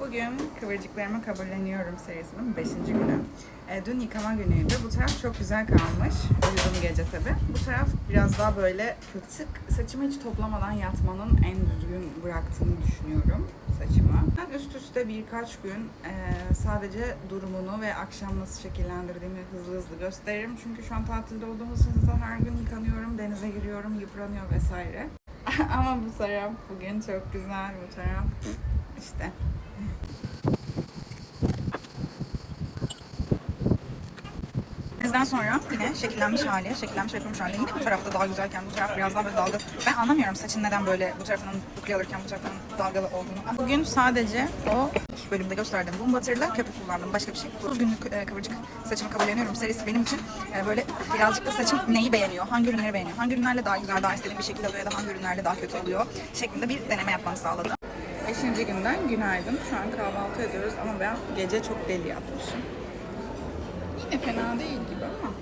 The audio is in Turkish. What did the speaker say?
Bugün kıvırcıklarımı kabulleniyorum serisinin 5. günü. E, dün yıkama günüydü. Bu taraf çok güzel kalmış. Uyudum gece tabi. Bu taraf biraz daha böyle kıtık. Saçımı hiç toplamadan yatmanın en düzgün bıraktığını düşünüyorum saçımı. Ben üst üste birkaç gün e, sadece durumunu ve akşam nasıl şekillendirdiğimi hızlı hızlı gösteririm. Çünkü şu an tatilde olduğumuz için her gün yıkanıyorum, denize giriyorum, yıpranıyor vesaire. Ama bu taraf bugün çok güzel. Bu taraf işte Denizden sonra yine şekillenmiş hali, şekillenmiş ve kurumuş hali. Yine bu tarafta daha güzelken bu taraf biraz daha böyle dalga. Ben anlamıyorum saçın neden böyle bu tarafının bukle alırken bu tarafının dalgalı olduğunu. Bugün sadece o bölümde gösterdiğim bu batırla köpük kullandım. Başka bir şey. 30 günlük e, kıvırcık saçımı kabulleniyorum serisi benim için e, böyle birazcık da saçım neyi beğeniyor, hangi ürünleri beğeniyor, hangi ürünlerle daha güzel, daha istediğim bir şekilde oluyor ya da hangi ürünlerle daha kötü oluyor şeklinde bir deneme yapmamı sağladı. Beşinci günden günaydın. Şu an kahvaltı ediyoruz ama ben gece çok deli yatmışım. Yine fena değil gibi ama